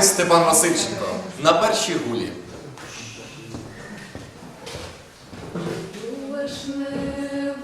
уваги Степан Васильченко на першій гулі. Лиш вишневому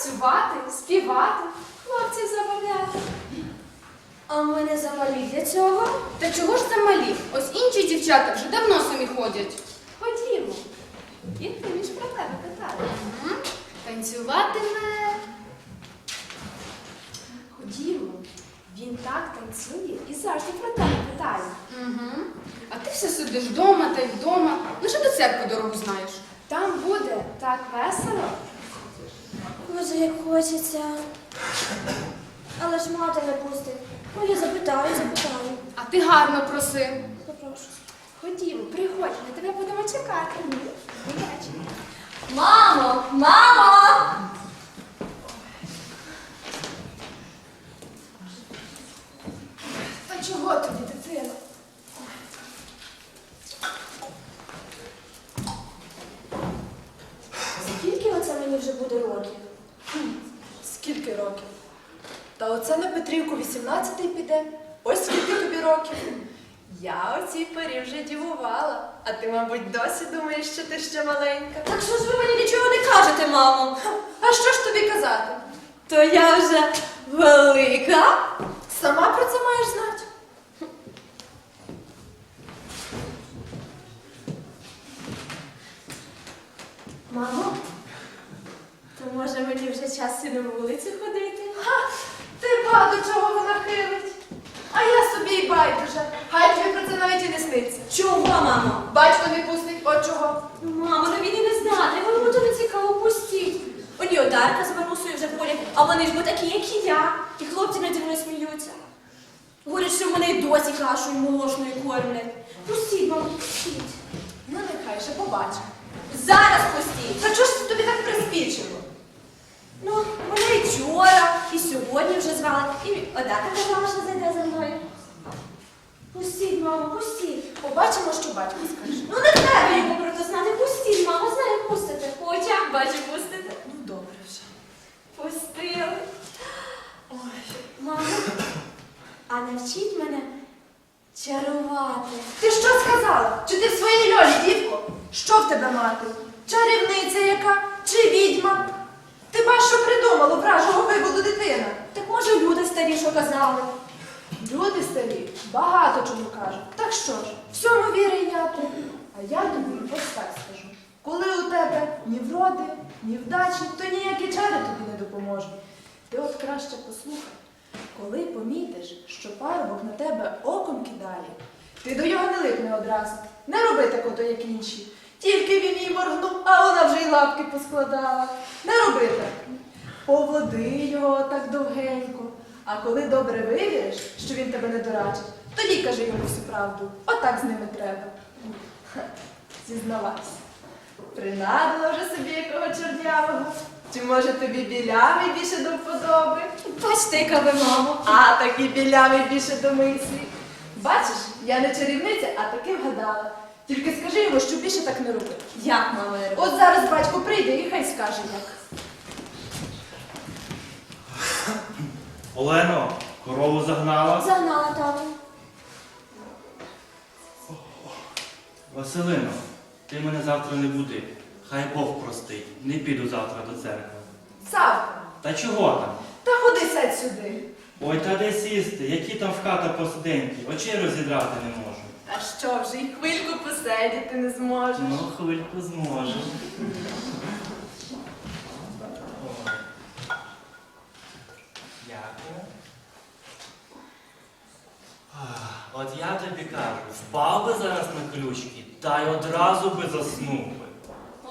танцювати, співати, хлопців забавляти. А ми не замалі для цього? Та чого ж це малі? Ось інші дівчата вже давно самі ходять. Ходімо. Він тобі ж про тебе питає. Танцюватиме. Ходімо. Він так танцює і завжди про тебе питає. Угу. А ти все сидиш вдома та й вдома. Лише до церкви дорогу знаєш. Там буде так весело. Може, як хочеться. Але ж мати не пустить. Ну, я запитаю, запитаю. А ти гарно проси. Попрошу. Ходімо, приходь, ми тебе будемо чекати. Мамо! Мамо! Та чого тобі, дитино? Скільки оце мені вже буде років? Скільки років? Та оце на Петрівку 18-й піде. Ось скільки тобі років. Я у цій порі вже дівувала, а ти, мабуть, досі думаєш, що ти ще маленька. Так що ж ви мені нічого не кажете, мамо? А що ж тобі казати? То я вже велика. Сама про це маєш знати. Мамо, то може мені вже час і на вулицю ходити? Ха! Ти ба до чого вона хилить. А я собі й байдуже. Хай тобі про це навіть і не сниться. Чого, мамо? Батько не пустить, от чого. Ну, Мамо, ну він і не знати, йому то не цікаво пустіть. Оні Одарка з Марусею вже ходять, а вони ж бо такі, як і я. І хлопці наді мною сміються. Говорять, що мене й досі кашою молошною кормлять. Пустіть, мамо, пустіть. Ще побачимо. Зараз пустіть. Та чого ж це тобі так приспічило? Ну, мене і вчора, і сьогодні вже звали, і Одарка казала, що зайде за мною. Пустіть, мамо, пустіть. Побачимо, що батько скаже. Ну не треба йому про це знати. Пустіть, мамо, знаю, пустите. По очах бачу, пустите. Ну, добре вже. Пустили. Ой, мамо, а навчіть мене чарувати. Ти що сказала? Чи ти в своїй льолі, дівко? В тебе мати? Чарівниця яка? Чи відьма? Ти бач, що придумала вражого виводу дитина? Так може люди старі, що казали. Люди старі багато чому кажуть. Так що ж, всьому віри я ти. А я тобі ось так скажу. Коли у тебе ні вроди, ні вдачі, то ніякі чари тобі не допоможуть. Ти от краще послухай. Коли помітиш, що парубок на тебе оком кидає, ти до його не липни одразу. Не роби такото, як інші. Тільки він їй моргнув, а вона вже й лапки поскладала. Не роби так. Поводи його так довгенько. А коли добре вивіриш, що він тебе не дорачить, тоді кажи йому всю правду. Отак з ними треба. Ха, Зізнавайся. Принадила вже собі якого чорнявого. Чи може тобі білявий більше до вподоби? Бачите, яка ви, мамо. А такий білявий більше до мислі. Бачиш, я не чарівниця, а таки вгадала. Тільки скажи йому, що більше так не робив. Як, мамо, не робити? От зараз батько прийде і хай скаже як. Олено, корову загнала. Загнала тату. Василино, ти мене завтра не буди. Хай Бог простить. Не піду завтра до церкви. Савка, Та чого там? та ходи сядь сюди. Ой, та де сісти, які там в хата посиденьки, очей розідрати не можу. А що вже й хвильку посидіти не зможеш? Ну, хвильку зможу. Ой. Дякую. Ах, От я тобі кажу, впав би зараз на ключки, та й одразу би заснув би.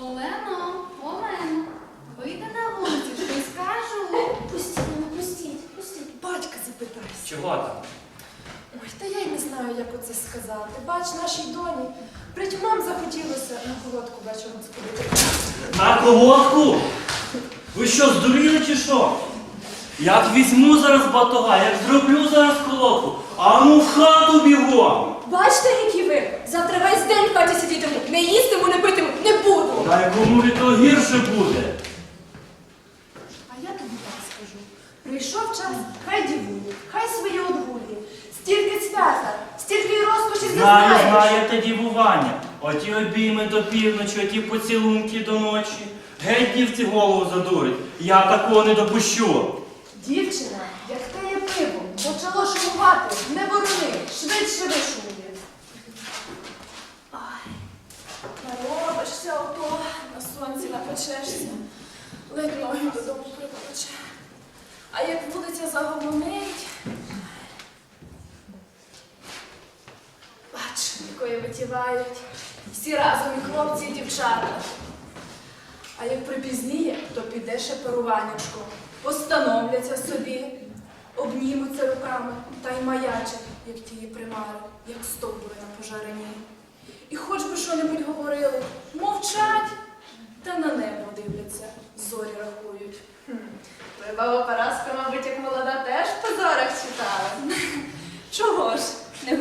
Олено, Олено, вийди на вулицю, щось скажу. Пустіть мене, пустіть, пустіть. Батька запитайся. Чого там? Та я й не знаю, як оце сказати. Бач, нашій доні притьмам захотілося на колодку вечором сходити. На колодку? Ви що, здуріли чи що? Як візьму зараз батога, як зроблю зараз колодку, а ну в хату бігом! Бачите, які ви? Завтра весь день в хаті сидітиму. Не їстиму, не питиму, не буду. Та й кому від того гірше буде. А я тобі так скажу. Прийшов час, хай дівує, Знаю, знаю те дівування. Оті обійми до півночі, оті поцілунки до ночі. Геть дівці голову задурить. Я такого не допущу. Дівчина, як те є пиво, почало шумувати, не ворони, швидше вишумує. Ай, наробишся ото, на сонці напечешся, ледь ноги додому приволоче. А як вулиця загомонить, бач, якої витівають, всі разом і хлопці, і дівчата. А як припізніє, то піде ще перуванячко. Постановляться собі, обнімуться руками та й маячать, як тії примари, як стовбури на пожарині. І хоч би що-небудь говорили, мовчать та на небо дивляться, зорі рахують. Хм. Баба Параска, мабуть, як молода, теж по зорах читала.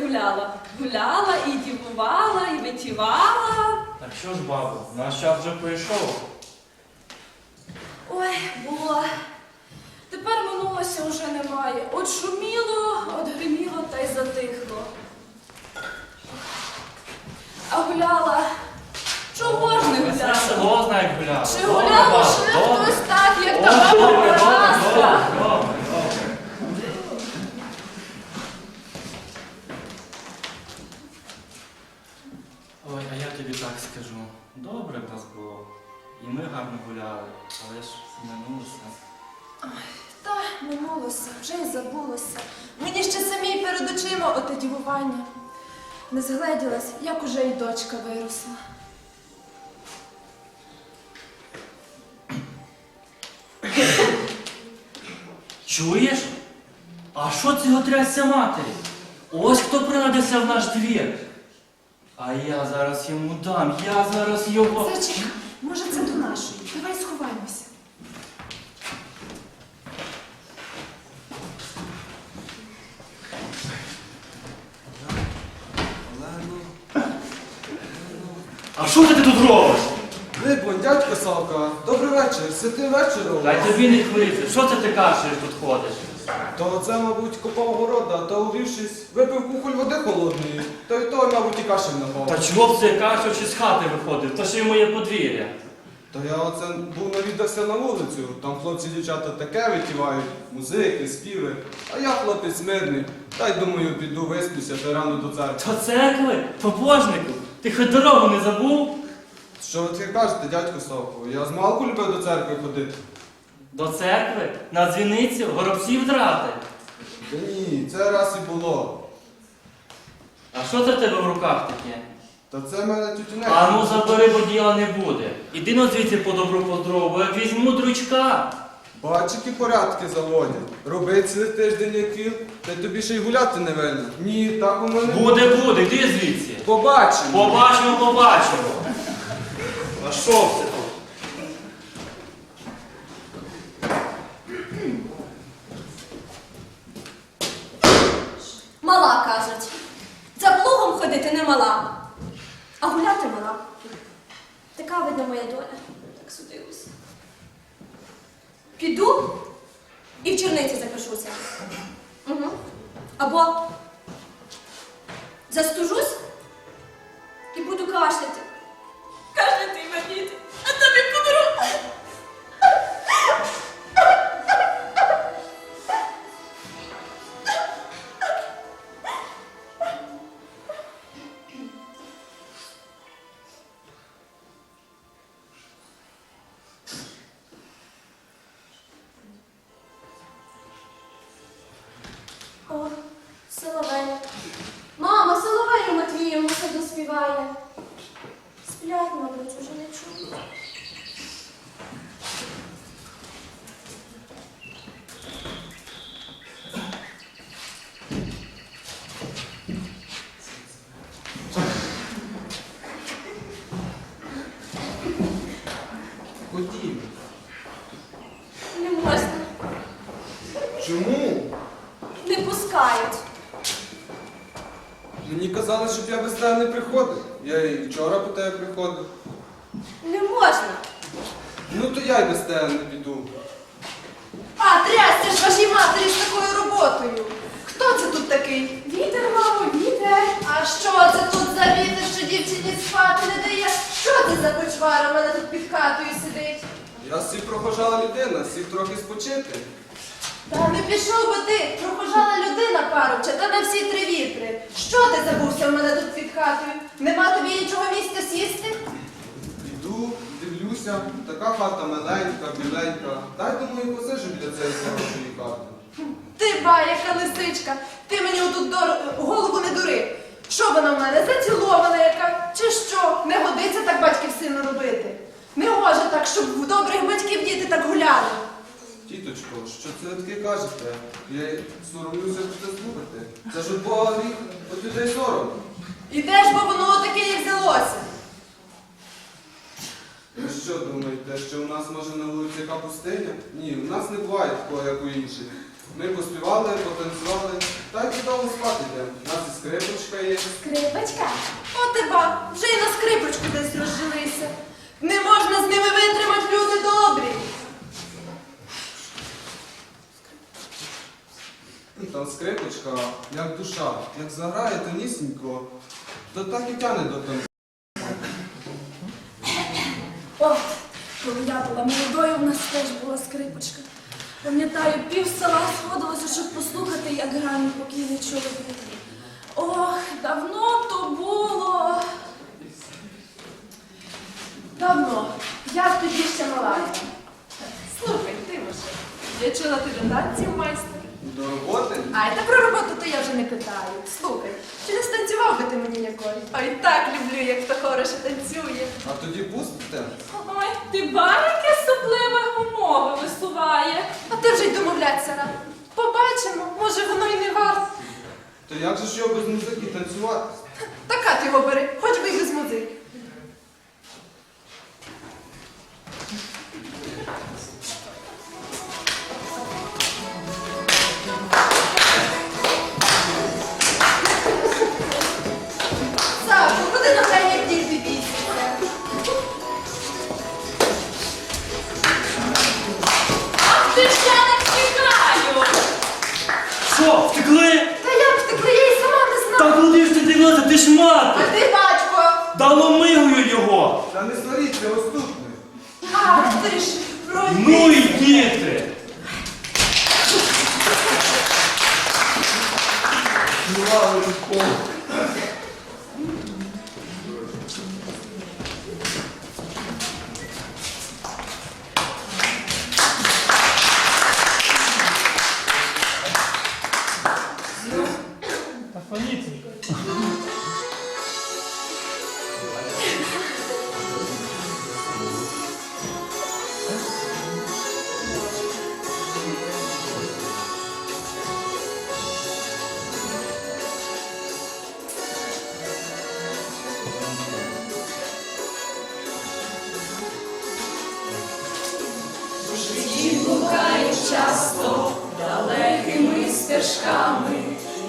Чого гуляла. Гуляла і дівувала, і витівала. Так що ж, бабу, наш час вже прийшов. Ой, була. Тепер минулося вже немає. От шуміло, от гриміло та й затихло. А гуляла. Чого ж не гуляла? село знає, як гуляла. Чи гуляла ще хтось так, як та баба добре, добре, Параска? добре, добре, добре. Ой, а я тобі так скажу. Добре в нас було. І ми гарно гуляли, але ж минулося. Та минулося, вже й забулося. Мені ще самій перед очима оте дівування. Не згледілась, як уже й дочка виросла. Чуєш? А що цього трясся матері? Ось хто принадився в наш двір. А я зараз йому дам, я зараз його. Зайчик, може це до нашої. Давай сховаємося. А що ти тут робиш? Либонь, дядько Савка, добрий вечір, святий вечір у вас. тобі не хвилюйся, що це ти кашляєш тут ходиш? То це, мабуть, копав города, та увівшись, випив кухоль води холодної, то й той, мабуть, і кашель напав. Та чого б це кашляв чи з хати виходив? То ще й моє подвір'я. То я оце був навідався на вулицю, там хлопці дівчата таке витівають, музики, співи, а я хлопець мирний, та й думаю, піду висплюся та рано до церкви. До церкви? Побожнику? Ти хоч дорогу не забув? Що ви таке кажете, дядько Савко? Я з малку любив до церкви ходити. До церкви? На дзвіницю? Горобців драти? Та ні, це раз і було. А що це в тебе в руках таке? Та це в мене тютюнець. А ну забери, бо діла не буде. Іди на звідси по добру по здорову, як візьму дручка. Бач, які порядки заводять. Роби цілий тиждень як віл, та й тобі ще й гуляти не вельно. Ні, так воно не Буде, буде, йди звідси. Побачимо. Побачимо, побачимо. А що це тут? Мала, кажуть. За ходити не мала. А гуляти мала. Така видно моя доля. Так судилася. Піду і в черниці запишуся. Угу. Або застужусь і буду. Кашляти тебе не приходив. Я і вчора по тебе приходив. Не можна. Ну то я й без тебе не піду. А, трясся ж вашій матері з такою роботою. Хто це тут такий? Вітер, мамо, вітер. А що це тут за вітер, що дівчині спати не дає? Що це за почвара в мене тут під хатою сидить? Я сів прохожала людина, сів трохи спочити. Та не пішов би ти, прохожала людина парубча, та на всі три вітри. Що ти забувся в мене тут під хатою? Нема тобі нічого місця сісти? Іду, дивлюся, така хата маленька, біленька. Дай думаю, посижу біля цієї хорошої хати. Ти ба, яка лисичка, ти мені отут дор- голову не дури. Що вона в мене зацілована яка? Чи що? Не годиться так батьків сильно робити. Не може так, щоб в добрих батьків діти так гуляли. Тіточко, що це ви таке кажете? Я й соромлюся це слухати. Це ж от Бога гріх, от людей сором. І де ж бо воно таке, як взялося? Ви що думаєте, що у нас може на вулиці яка пустиня? Ні, у нас не буває такого, як у інших. Ми поспівали, потанцювали, та й додому спати йдемо. У нас і скрипочка є. Скрипочка. О, ти ба, вже і на скрипочку десь розжилися. Не можна з ними витримати, люди добрі. Ну, Там скрипочка, як душа, як заграє тонісінько, то так і тяне до того. О, коли я була молодою, в нас теж була скрипочка. Пам'ятаю, пів села сходилося, щоб послухати, як грає мій покійний чоловік. Ох, давно то було. Давно. Я тоді ще мала. Слухай, Тимоше, я чула ти до танців майстер. До роботи? Ай, та про роботу то я вже не питаю. Слухай, чи не станцював би ти мені ніколи? Ой, так люблю, як хто хороше танцює. А тоді пустите? Ой, ти яке супливе умови висуває. А ти вже й домовлятися рад. Побачимо, може воно й не варто. То як же ж його без музики танцювати? Така ти його бери, хоч би й без музики. Socorro.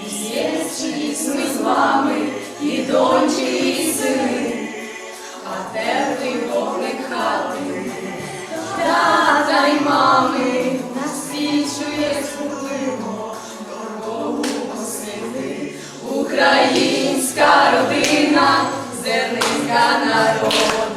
І з'єднались ми з вами, і доньки, і сини, а теплий вогник хати, тата й мами насвічує смутливо дорогу освіти. Українська родина, зернинка джерело